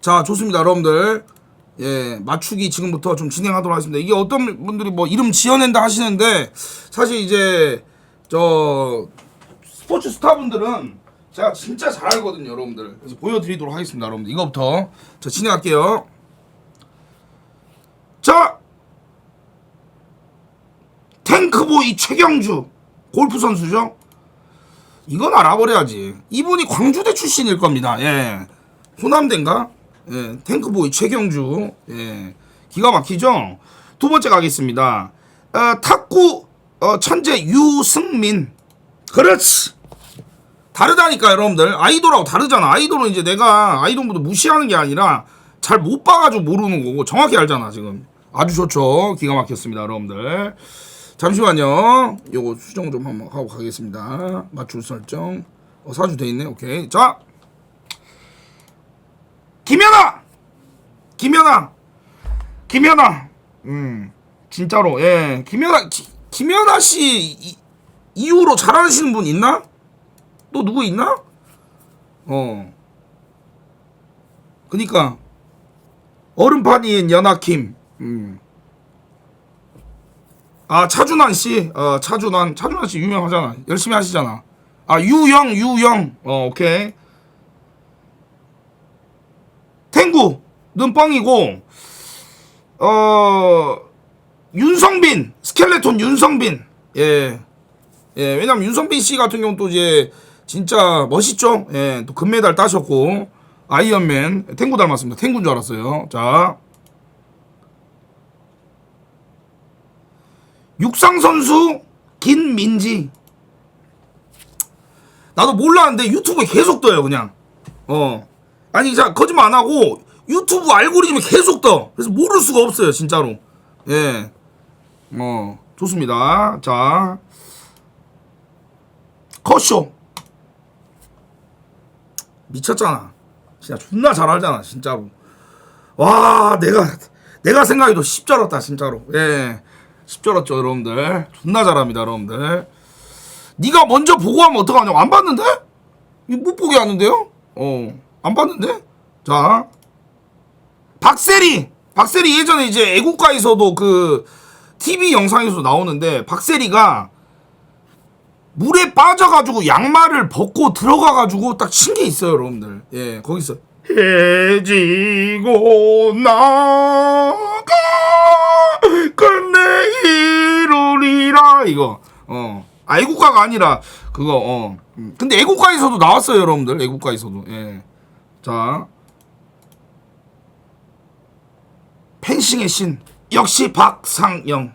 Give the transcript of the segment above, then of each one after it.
자, 좋습니다, 여러분들. 예, 맞추기 지금부터 좀 진행하도록 하겠습니다. 이게 어떤 분들이 뭐 이름 지어낸다 하시는데 사실 이제 저 스포츠 스타분들은 제가 진짜 잘 알거든요, 여러분들. 그래서 보여드리도록 하겠습니다, 여러분들. 이거부터 저 진행할게요. 자, 탱크보이 최경주 골프 선수죠. 이건 알아버려야지. 이분이 광주대 출신일 겁니다. 예. 호남대인가? 예. 탱크보이 최경주. 예. 기가 막히죠? 두 번째 가겠습니다. 어, 탁구 어, 천재 유승민. 그렇지. 다르다니까 여러분들. 아이돌하고 다르잖아. 아이돌은 이제 내가 아이돌보다 무시하는 게 아니라 잘 못 봐가지고 모르는 거고 정확히 알잖아 지금. 아주 좋죠. 기가 막혔습니다 여러분들. 잠시만요. 요거 수정 좀 한번 하고 가겠습니다. 맞출 설정. 어, 사주 돼 있네. 오케이. 자. 김연아! 김연아! 김연아! 음. 진짜로. 예. 김연아 기, 김연아 씨 이, 이후로 잘하시는 분 있나? 또 누구 있나? 어. 그니까 얼음판이인 연하킴. 음. 아 차준환 씨, 어 차준환, 차준환 씨 유명하잖아. 열심히 하시잖아. 아 유영, 유영, 어 오케이. 탱구는 뻥이고, 어 윤성빈, 스켈레톤 윤성빈, 예, 예. 왜냐면 윤성빈 씨 같은 경우 또 이제 진짜 멋있죠. 예, 또 금메달 따셨고 아이언맨 탱구 닮았습니다. 탱구인 줄 알았어요. 자. 육상 선수 김민지 나도 몰랐는데 유튜브에 계속 떠요 그냥 어 아니 자 거짓말 안 하고 유튜브 알고리즘에 계속 떠. 그래서 모를 수가 없어요 진짜로. 예 어 좋습니다. 자. 컷쇼. 미쳤잖아. 진짜 존나 잘 알잖아 진짜로. 와 내가 내가 생각해도 십절었다 진짜로. 예. 십절었죠 여러분들. 존나 잘합니다 여러분들. 네가 먼저 보고 하면 어떡하냐고. 안 봤는데? 못 보게 하는데요? 어 안 봤는데? 자. 박세리! 박세리 예전에 이제 애국가에서도 그 TV 영상에서 나오는데 박세리가 물에 빠져가지고 양말을 벗고 들어가가지고 딱 친 게 있어요 여러분들. 예 거기서 해지고 나가 끝내 이루리라. 이거. 어. 아, 애국가가 아니라 그거 어. 음, 근데 애국가에서도 나왔어요 여러분들. 애국가에서도. 예 자 펜싱의 신 역시 박상영.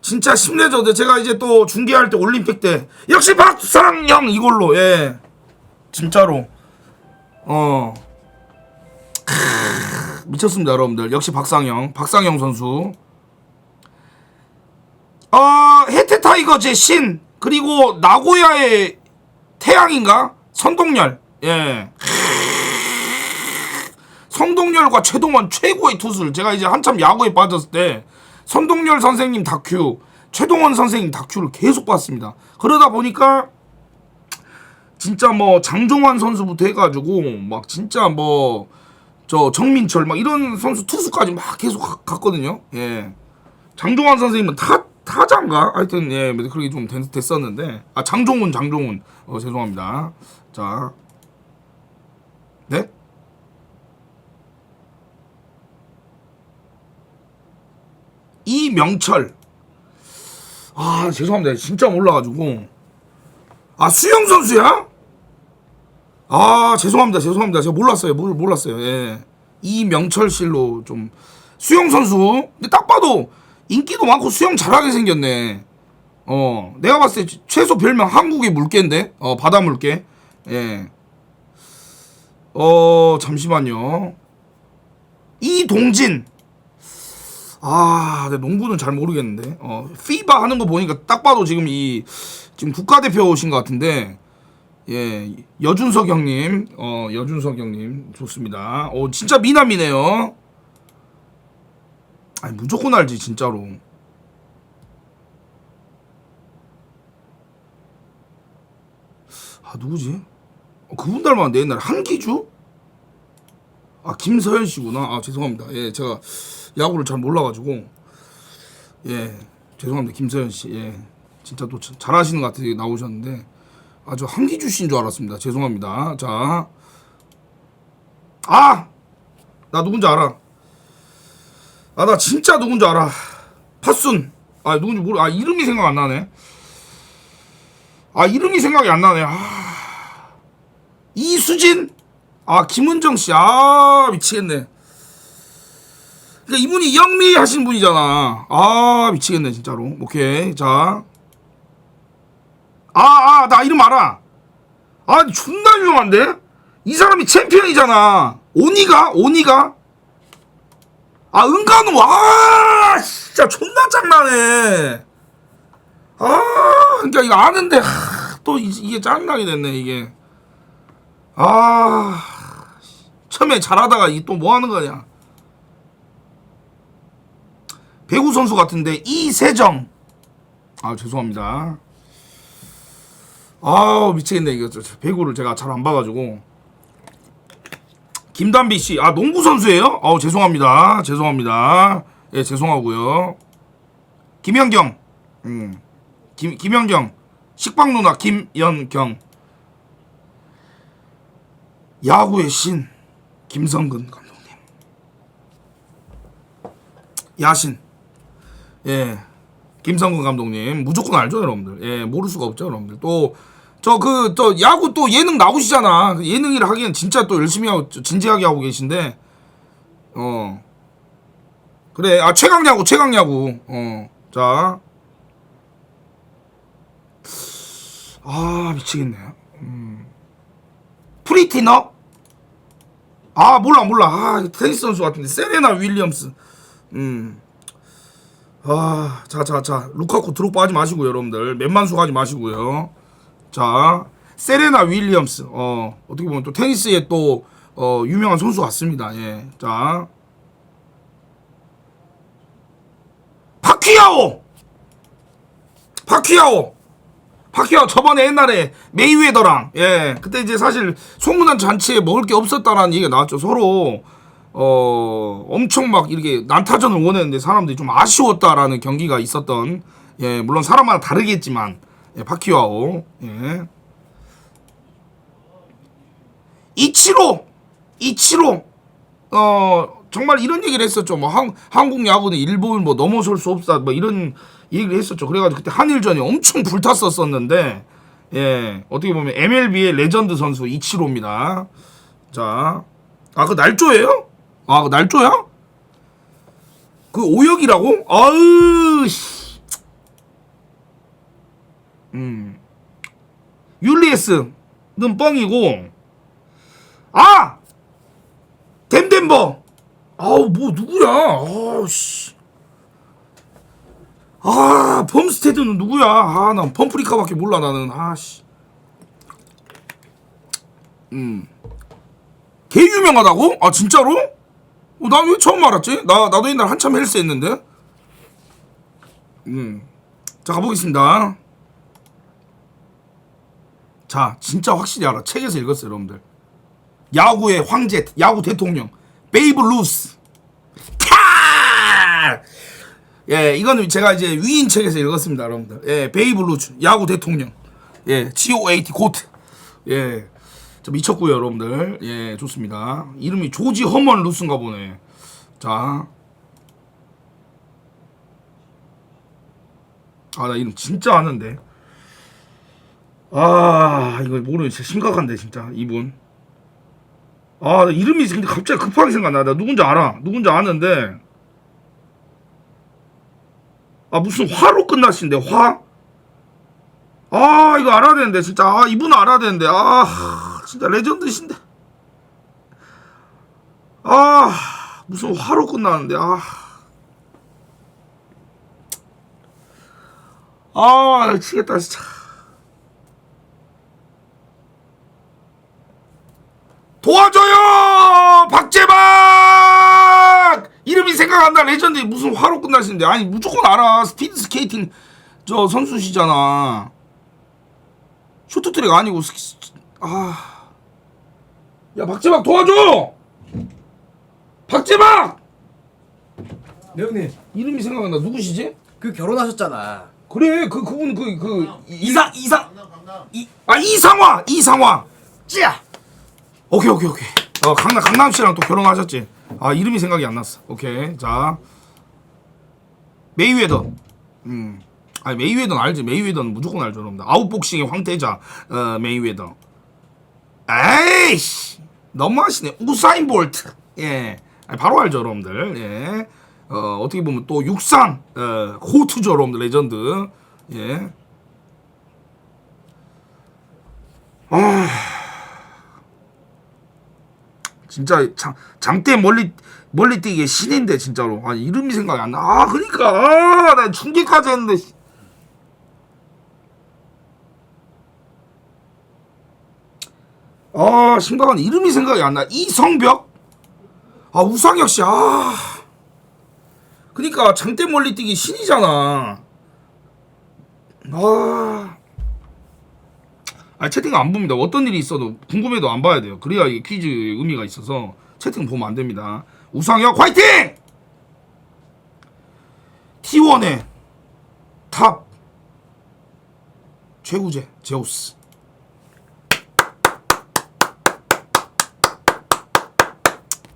진짜 심내저드 제가 이제 또 중계할 때 올림픽 때 역시 박상영 이걸로 예. 진짜로. 어. 미쳤습니다 여러분들. 역시 박상영 박상영 선수. 어 해태 타이거즈의 신 그리고 나고야의 태양인가 선동열 예 선동열과 최동원 최고의 투수를 제가 이제 한참 야구에 빠졌을 때 선동열 선생님 다큐, 최동원 선생님 다큐를 계속 봤습니다. 그러다 보니까 진짜 뭐 장종환 선수부터 해가지고 막 진짜 뭐 저 정민철 막 이런 선수 투수까지 막 계속 가- 갔거든요. 예, 장종환 선생님은 타 타자인가 하여튼 예 그렇게 좀 됐, 됐었는데 아 장종훈 장종훈 어 죄송합니다. 자, 네? 이명철. 아, 죄송합니다. 진짜 몰라가지고. 아, 수영 선수야? 아, 죄송합니다. 죄송합니다. 제가 몰랐어요. 몰, 몰랐어요. 예. 이명철 씨로 좀. 수영 선수. 근데 딱 봐도 인기도 많고 수영 잘하게 생겼네. 어, 내가 봤을 때 최소 별명 한국의 물개인데? 어, 바다 물개. 예. 어, 잠시만요. 이동진. 아, 내 농구는 잘 모르겠는데. 어, 피바 하는 거 보니까 딱 봐도 지금 이 지금 국가대표 오신 것 같은데. 예, 여준석 형님, 어, 여준석 형님 좋습니다. 어, 진짜 미남이네요. 아니 무조건 알지 진짜로. 아 누구지? 어, 그분 닮았는데 옛날에 한기주? 아 김서현 씨구나. 아 죄송합니다. 예 제가 야구를 잘 몰라가지고 예 죄송합니다 김서현 씨. 예 진짜 또 자- 잘하시는 것 같아서 나오셨는데 아 저 한기주 씨인 줄 알았습니다. 죄송합니다. 자. 아! 나 누군지 알아. 아, 나 진짜 누군지 알아. 팥순. 아, 누군지 모르, 아, 이름이 생각 안 나네. 아, 이름이 생각이 안 나네. 아. 이수진? 아, 김은정 씨. 아, 미치겠네. 그러니까 이분이 영미 하신 분이잖아. 아, 미치겠네, 진짜로. 오케이. 자. 아, 아, 나 이름 알아. 아, 존나 유명한데? 이 사람이 챔피언이잖아. 오니가? 오니가? 아, 은간우. 아, 진짜 존나 짱나네. 아, 그러니까 이거 아는데, 하, 또 이- 이게 짱나게 됐네, 이게. 아, 처음에 잘하다가 이 또 뭐 하는 거냐. 배구 선수 같은데, 이세정. 아, 죄송합니다. 아우 미치겠네 이거 배구를 제가 잘 안 봐가지고 김단비 씨, 아 농구 선수예요? 어 죄송합니다, 죄송합니다. 예 죄송하고요. 김연경, 음, 김 김연경, 식빵 누나 김연경, 야구의 신 김성근 감독님, 야신, 예. 김성근 감독님. 무조건 알죠 여러분들. 예 모를 수가 없죠 여러분들. 또 저 그 저 야구 또 예능 나오시잖아. 그 예능 일 하기엔 진짜 또 열심히 하고 진지하게 하고 계신데. 어. 그래. 아 최강 야구 최강 야구. 어자아 아, 미치겠네. 음. 프리티너? 아 몰라 몰라. 아 테니스 선수 같은데. 세레나 윌리엄스. 음. 아, 자, 자, 자. 루카쿠 드롭바 하지 마시고요, 여러분들. 맨만수 하지 마시고요. 자, 세레나 윌리엄스. 어, 어떻게 보면 또 테니스에 또, 어, 유명한 선수 같습니다. 예. 자. 파퀴아오! 파퀴아오! 파퀴아오 저번에 옛날에 메이웨더랑, 예. 그때 이제 사실 소문난 잔치에 먹을 게 없었다라는 얘기가 나왔죠. 서로, 어 엄청 막 이렇게 난타전을 원했는데 사람들이 좀 아쉬웠다라는 경기가 있었던 예 물론 사람마다 다르겠지만 예 파키와오. 예. 이치로 이치로. 어 정말 이런 얘기를 했었죠. 뭐 한, 한국 야구는 일본을 뭐 넘어설 수 없다. 뭐 이런 얘기를 했었죠. 그래가지고 그때 한일전이 엄청 불탔었었는데 예. 어떻게 보면 MLB의 레전드 선수 이치로입니다. 자. 아, 그 날조예요? 아, 그 날조야? 그 오역이라고? 아으, 씨. 음. 율리에스는 뻥이고, 아! 댐덴버! 아우, 뭐, 누구야? 아우, 씨. 아, 펌스테드는 누구야? 아, 난 펌프리카밖에 몰라, 나는. 아, 씨. 음. 개 유명하다고? 아 진짜로? 어, 나왜 처음 알았지? 나 나도 옛날 한참 헬스 했는데. 음. 자 가보겠습니다. 자 진짜 확실히 알아. 책에서 읽었어요, 여러분들. 야구의 황제, 야구 대통령 베이브 루스. 캬! 예, 이거는 제가 이제 위인 책에서 읽었습니다, 여러분들. 예, 베이브 루스 야구 대통령. 예, G-O-A-T 고트. 예. 자, 미쳤고요, 여러분들. 예, 좋습니다. 이름이 조지 허먼 루스인가 보네. 자. 아, 나 이름 진짜 아는데. 아, 이거 모르면 진짜 심각한데, 진짜, 이분. 아, 나 이름이 근데 갑자기 급하게 생각나. 나 누군지 알아. 누군지 아는데. 아, 무슨 화로 끝나신데, 화? 아, 이거 알아야 되는데, 진짜. 아, 이분 알아야 되는데. 아, 진짜 레전드신데. 아, 무슨 화로 끝나는데, 아. 아, 나 치겠다, 진짜. 도와줘요! 박재박! 이름이 생각 안 나, 레전드. 무슨 화로 끝나시는데. 아니, 무조건 알아. 스피드 스케이팅 저 선수시잖아. 쇼트트랙 아니고, 스키, 아. 야 박재박 도와줘 박재박 네 형님 이름이 생각나 누구시지? 그 결혼하셨잖아 그래 그 그분 그 그 이상 이상 아 이상화 이상화 찌야 오케이 오케이 오케이. 어 강남 강남 씨랑 또 결혼하셨지? 아 이름이 생각이 안 났어. 오케이 자. 메이웨더. 음. 아니 메이웨더는 알지? 메이웨더는 무조건 알죠 여러분들 아웃복싱의 황태자 어 메이웨더. 에이씨! 너무하시네. 우사인 볼트. 예. 아니, 바로 알죠 여러분들. 예. 어, 어떻게 보면 또 육상 어, 호투죠 여러분들 레전드. 예 진짜 장, 장대 멀리 멀리 뛰기 신인데 진짜로 아 이름이 생각이 안 나. 아 그러니까 아나 중계까지 했는데. 씨. 아 심각한 이름이 생각이 안 나. 이성벽. 아 우상혁 씨. 아. 그러니까 장대 멀리 뛰기 신이잖아. 아. 아 채팅 안 봅니다. 어떤 일이 있어도 궁금해도 안 봐야 돼요. 그래야 이게 퀴즈 의미가 있어서 채팅 보면 안 됩니다. 우상혁 화이팅! T1의 탑 최우재 제우스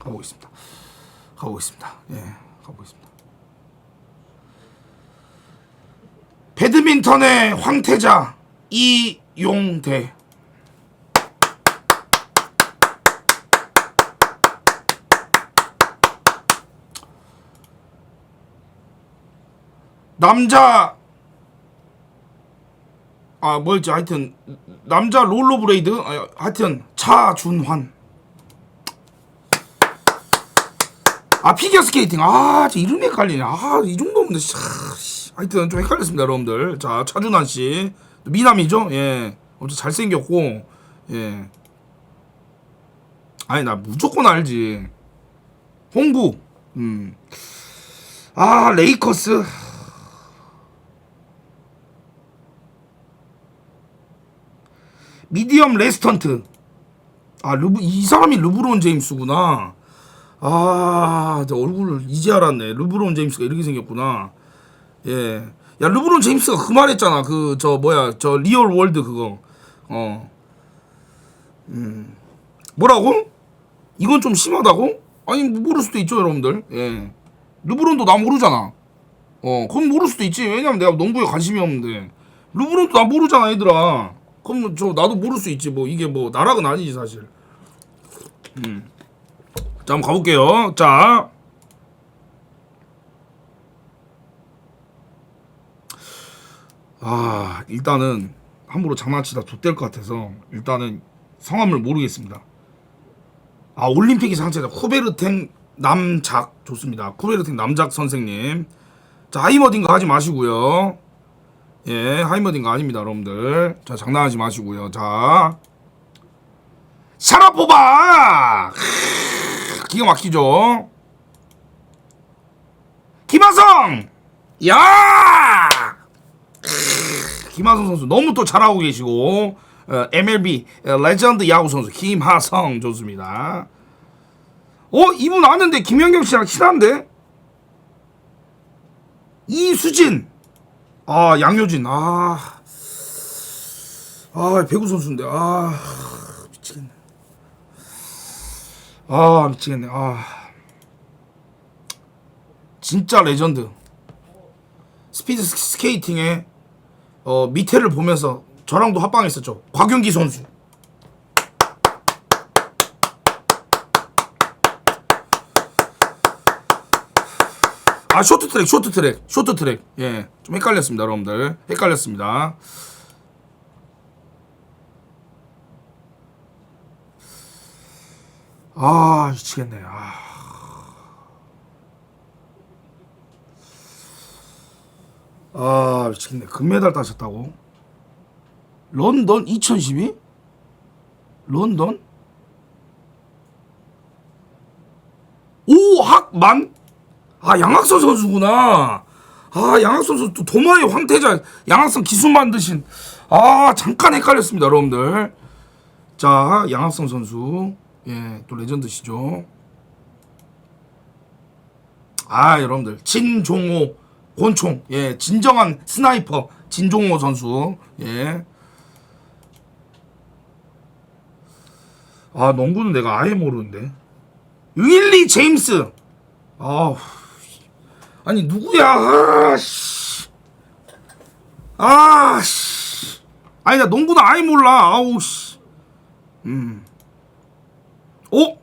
가보겠습니다. 가보겠습니다. 예, 가보겠습니다. 배드민턴의 황태자 이용대 남자 아 뭐였지? 하여튼 남자 롤러브레이드? 아, 하여튼 차준환. 아 피겨 스케이팅. 아저 이름이 헷갈리네. 아이 정도면 씨, 아, 씨. 하여튼 좀 헷갈렸습니다 여러분들. 자 차준환 씨 미남이죠? 예. 엄청 잘생겼고 예. 아니 나 무조건 알지. 홍구. 음 아 레이커스. 미디엄 레스턴트. 아 르브 이 사람이 르브론 제임스구나. 아, 저 얼굴을 이제 알았네. 르브론 제임스가 이렇게 생겼구나. 예. 야, 르브론 제임스가 그 말했잖아. 그, 저, 뭐야, 저, 리얼 월드 그거. 어. 음. 뭐라고? 이건 좀 심하다고? 아니, 뭐 모를 수도 있죠, 여러분들. 예. 르브론도 나 모르잖아. 어, 그건 모를 수도 있지. 왜냐면 내가 농구에 관심이 없는데. 르브론도 나 모르잖아, 얘들아. 그럼 저, 나도 모를 수 있지. 뭐, 이게 뭐, 나락은 아니지, 사실. 자, 한번 가볼게요. 자. 아, 일단은 함부로 장난치다 좆될 것 같아서 일단은 성함을 모르겠습니다. 아, 올림픽이 상체자 쿠베르텐 남작 좋습니다. 쿠베르텐 남작 선생님. 자, 하이머딩거 하지 마시고요. 예, 하이머딩거 아닙니다, 여러분들. 자, 장난하지 마시고요. 자. 샤라포바! 기가 막히죠. 김하성, 야! 김하성 선수 너무 또 잘하고 계시고 어, MLB 어, 레전드 야구 선수 김하성 좋습니다. 어 이분 아는데 김연경 씨랑 친한데? 이수진, 아 양효진, 아, 아 배구 선수인데. 아 미치겠네. 아 미치겠네. 아. 진짜 레전드. 스피드 스- 스케이팅의 어 밑에를 보면서 저랑도 합방했었죠. 곽윤기 선수. 아 쇼트트랙 쇼트트랙 쇼트트랙. 예 좀 헷갈렸습니다 여러분들. 헷갈렸습니다. 아 미치겠네. 아. 아 미치겠네. 금메달 따셨다고? 런던 2012 런던? 오학만? 아 양학선 선수구나. 아 양학선 선수 또 도마의 황태자 양학선 기술 만드신. 아 잠깐 헷갈렸습니다 여러분들. 자 양학선 선수. 예, 또 레전드시죠. 아, 여러분들. 진종호 권총, 예, 진정한 스나이퍼 진종호 선수, 예. 아, 농구는 내가 아예 모르는데. 윌리 제임스. 아, 아니 누구야? 아, 씨. 아, 씨. 아니 나 농구는 아예 몰라. 아우 씨. 음. 어?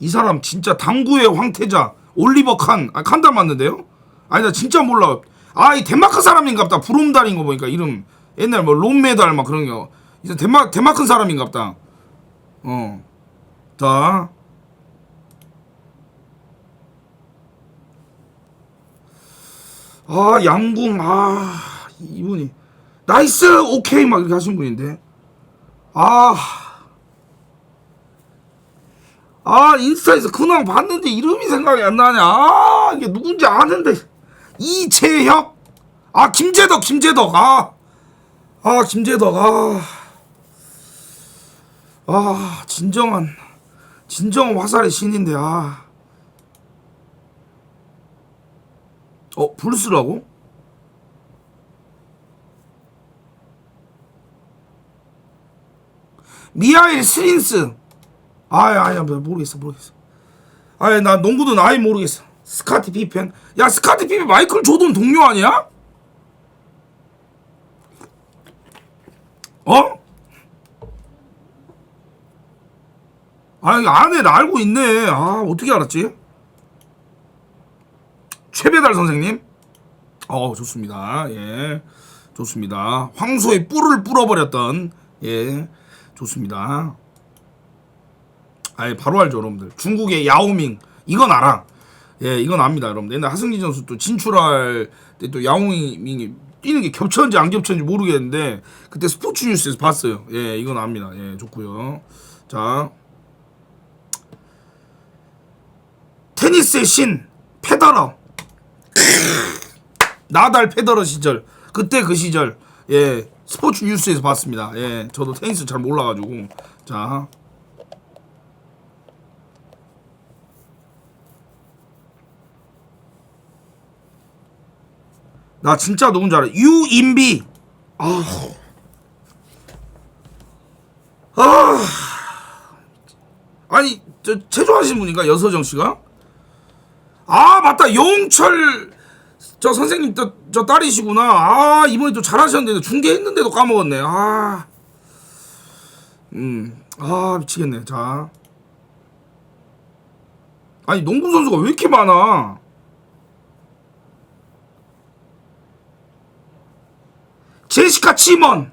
이 사람 진짜 당구의 황태자 올리버 칸. 아, 칸 닮았는데요? 아니 나 진짜 몰라. 아, 이 덴마크 사람인갑다. 브롬달인 거 보니까 이름 옛날 뭐 롬메달 막 그런 거. 이제 덴마 덴마크 사람인갑다. 어. 자. 아, 양궁, 아, 이분이. 나이스, 오케이, 막 이렇게 하신 분인데. 아. 아, 인스타에서 근황 봤는데 이름이 생각이 안 나냐. 아, 이게 누군지 아는데. 이채혁? 아, 김재덕, 김재덕. 아. 아, 김재덕. 아. 아, 진정한, 진정한 화살의 신인데, 아. 어, 블루스라고? 미하일 스린스. 아야, 아야, 모르겠어, 모르겠어. 아야, 나 농구는 아예 모르겠어. 스카티 피펜. 야, 스카티 피펜 마이클 조던 동료 아니야? 어? 아, 이거 안에 나 알고 있네. 아, 어떻게 알았지? 최배달 선생님. 어, 좋습니다. 예. 좋습니다. 황소의 뿔을 뿌려버렸던, 예. 좋습니다. 아예 바로 알죠, 여러분들. 중국의 야오밍. 이건 알아. 예, 이건 압니다, 여러분들. 옛날 하승진 선수 또 진출할 때 또 야오밍이 뛰는 게 겹쳤는지 안 겹쳤는지 모르겠는데, 그때 스포츠 뉴스에서 봤어요. 예, 이건 압니다. 예, 좋고요 자. 테니스의 신, 페더러. 나달 페더러 시절 그때 그 시절 예 스포츠 뉴스에서 봤습니다 예 저도 테니스 잘 몰라 가지고 자 나 진짜 누군지 알아. 유인비. 아. 아. 아니 저 체조하시는 분인가? 여서정 씨가? 아 맞다. 영철 저 선생님 저, 저 딸이시구나. 아 이번에 또 잘하셨는데 중계했는데도 까먹었네. 아. 음, 아 미치겠네. 자. 아니 농구 선수가 왜 이렇게 많아 제시카 치먼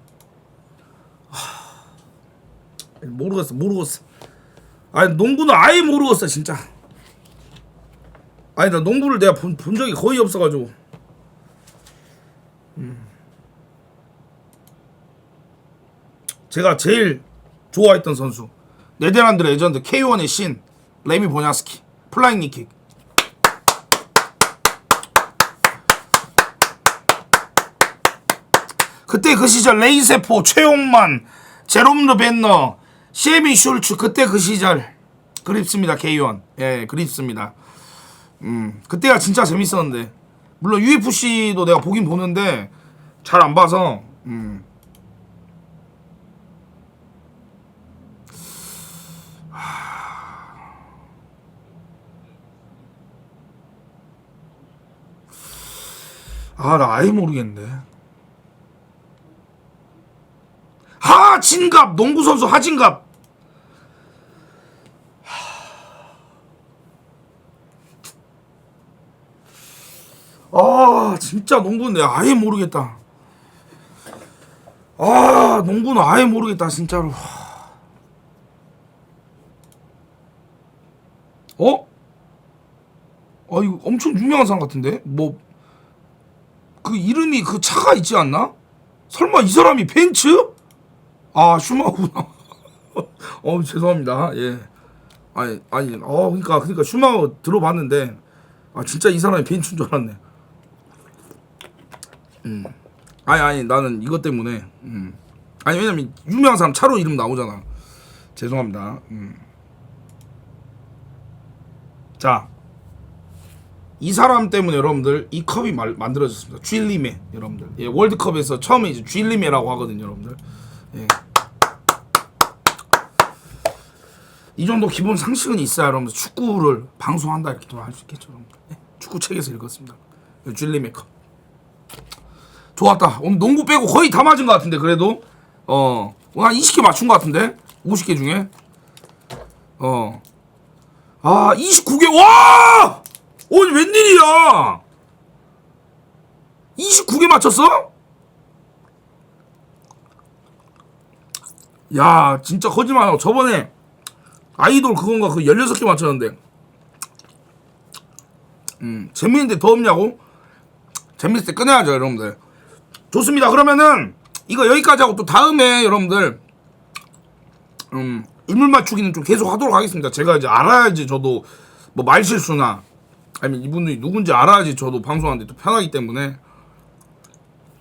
하, 모르겠어 모르겠어. 아니 농구는 아예 모르겠어 진짜. 아니 나 농구를 내가 본, 본 적이 거의 없어가지고. 음. 제가 제일 좋아했던 선수. 네덜란드 레전드 K1의 신 레미 보냐스키 플라잉 니킥 그때 그 시절 레이세포 최용만 제롬 르 벤너 셰미 슐츠 그때 그 시절 그립습니다 K1 예 그립습니다 음, 그때가 진짜 재밌었는데. 물론 UFC도 내가 보긴 보는데 잘 안 봐서 음. 아, 나 아예 모르겠는데. 하진갑 농구 선수 하진갑 아 진짜 농구는 내가 아예 모르겠다 아 농구는 아예 모르겠다 진짜로 어? 아 이거 엄청 유명한 사람 같은데 뭐 그 이름이 그 차가 있지 않나? 설마 이 사람이 벤츠? 아 슈마우구나 어 죄송합니다 예 아니 아니 어 그러니까 그러니까 슈마우 들어봤는데 아 진짜 이 사람이 벤츠인 줄 알았네 음. 아니 아니 나는 이것 때문에 음. 아니 왜냐면 유명한 사람 차로 이름 나오잖아 죄송합니다 음. 자, 이 사람 때문에 여러분들 이 컵이 말, 만들어졌습니다. 쥐리메 여러분들. 예, 월드컵에서 처음에 이제 쥐리메라고 하거든요, 여러분들. 예. 이 정도 기본 상식은 있어야 여러분들 축구를 방송한다 이렇게 또 할 수 있겠죠, 여러분들. 예, 축구 책에서 읽었습니다. 쥐리메 컵. 좋았다. 오늘 농구 빼고 거의 다 맞은 것 같은데 그래도 어 오늘 한 20개 맞춘 것 같은데 50개 중에 어. 아, 29개, 와! 오니 웬일이야! 29개 맞췄어? 야, 진짜 거짓말하고 저번에 아이돌 그건가 그 16개 맞췄는데. 음, 재밌는데 더 없냐고? 재밌을 때 끊어야죠, 여러분들. 좋습니다. 그러면은 이거 여기까지 하고 또 다음에 여러분들 음, 인물 맞추기는 좀 계속 하도록 하겠습니다. 제가 이제 알아야지 저도 뭐 말실수나 아니면 이분들이 누군지 알아야지 저도 방송하는데 또 편하기 때문에